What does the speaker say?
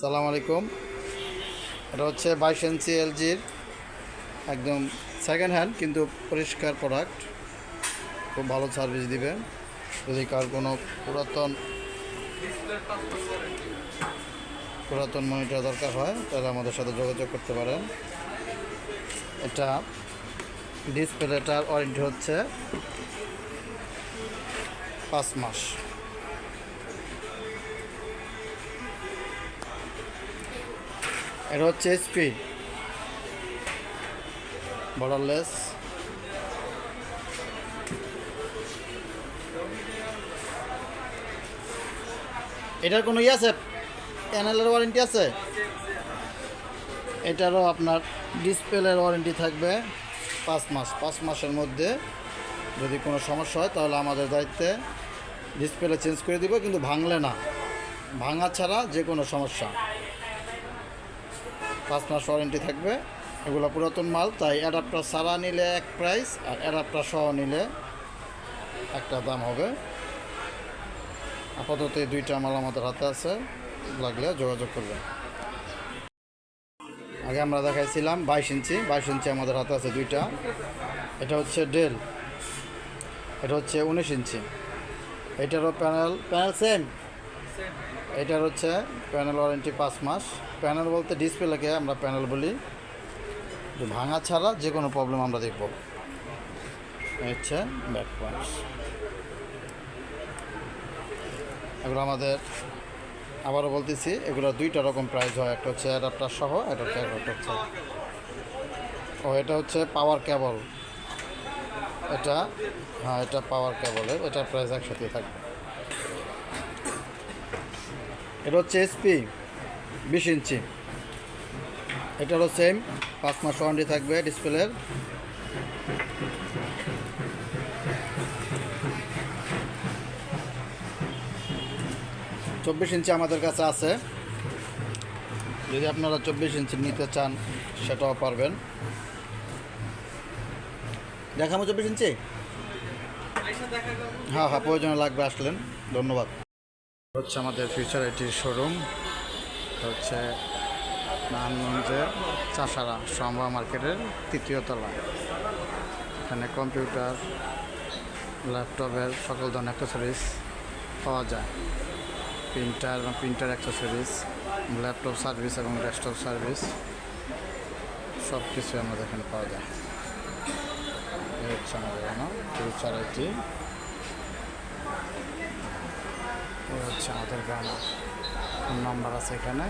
সালাম আলাইকুম। এটা হচ্ছে বাইশ ইঞ্চি এলজির একদম সেকেন্ড হ্যান্ড কিন্তু পরিষ্কার প্রোডাক্ট খুব ভালো সার্ভিস দিবে। যদি কার কোনো পুরাতন পুরাতন মনিটর দরকার হয়, তাহলে আমাদের সাথে যোগাযোগ করতে পারেন। এটা ডিসপ্লেটার ওয়ারেন্টি হচ্ছে পাঁচ মাস। এটা হচ্ছে এইচপি বর্ডারলেস এটার কোনো ইয়ে আছে? প্যানেলের ওয়ারেন্টি আছে? এটারও আপনার ডিসপ্লের ওয়ারেন্টি থাকবে পাঁচ মাস। পাঁচ মাসের মধ্যে যদি কোনো সমস্যা হয়, তাহলে আমাদের দায়িত্বে ডিসপ্লে চেঞ্জ করে দিব, কিন্তু ভাঙলে না। ভাঙা ছাড়া যে কোনো সমস্যা। পাঁচ মাস ওয়ারেন্টি থাকবে। এগুলো পুরাতন মাল, তাই অ্যাডাপ্টার ছাড়া নিলে এক প্রাইস আর অ্যাডাপ্টার সহ নিলে একটা দাম হবে। আপাতত এই দুইটা মাল আমাদের হাতে আছে, লাগলে যোগাযোগ করবেন। আগে আমরা দেখাইছিলাম বাইশ ইঞ্চি বাইশ ইঞ্চি আমাদের হাতে আছে দুইটা। এটা হচ্ছে ডেল, এটা হচ্ছে উনিশ ইঞ্চি। এটারও প্যানেল প্যানেল সেম? এটার হচ্ছে প্যানেল ওয়ারেন্টি পাঁচ মাস। প্যানেল বলতে ডিসপ্লেকে আমরা প্যানেল বলি। ভাঙা ছাড়া যে কোনো প্রবলেম আমরা দেখব। হচ্ছে ব্যাক পয়েন্ট এগুলো আমাদের আবারও বলতেছি, এগুলো দুইটা রকম প্রাইস হয়, একটা হচ্ছে অ্যাডাপ্টার সহ, একটা হচ্ছে ও, এটা হচ্ছে পাওয়ার কেবল এটা হ্যাঁ এটা পাওয়ার কেবলের এটার প্রাইস একসাথে থাকবে। এটা হচ্ছে এসপি বিশ ইঞ্চি। এটারও সেম পাঁচ মাস ওয়ারেন্টি থাকবে ডিসপ্লের চব্বিশ ইঞ্চি আমাদের কাছে আছে। যদি আপনারা চব্বিশ ইঞ্চি নিতে চান, সেটাও পারবেন। দেখাবো চব্বিশ ইঞ্চি? হ্যাঁ হ্যাঁ প্রয়োজনে লাগবে, আসলেন। ধন্যবাদ। হচ্ছে আমাদের ফিউচার আইটির শোরুম হচ্ছে নারায়ণগঞ্জের চাষারা সম্ভা মার্কেটের তৃতীয় তলা। এখানে কম্পিউটার ল্যাপটপের সকল ধরনের অ্যাক্সেসরিজ পাওয়া যায়। প্রিন্টার এবং প্রিন্টার অ্যাক্সেসরিজ ল্যাপটপ সার্ভিস এবং ডেস্কটপ সার্ভিস সব কিছু আমাদের এখানে পাওয়া যায়। এই হচ্ছে আমাদের ফিউচার আইটি হচ্ছে আমাদের গ্রামের ফোন নাম্বার আছে এখানে।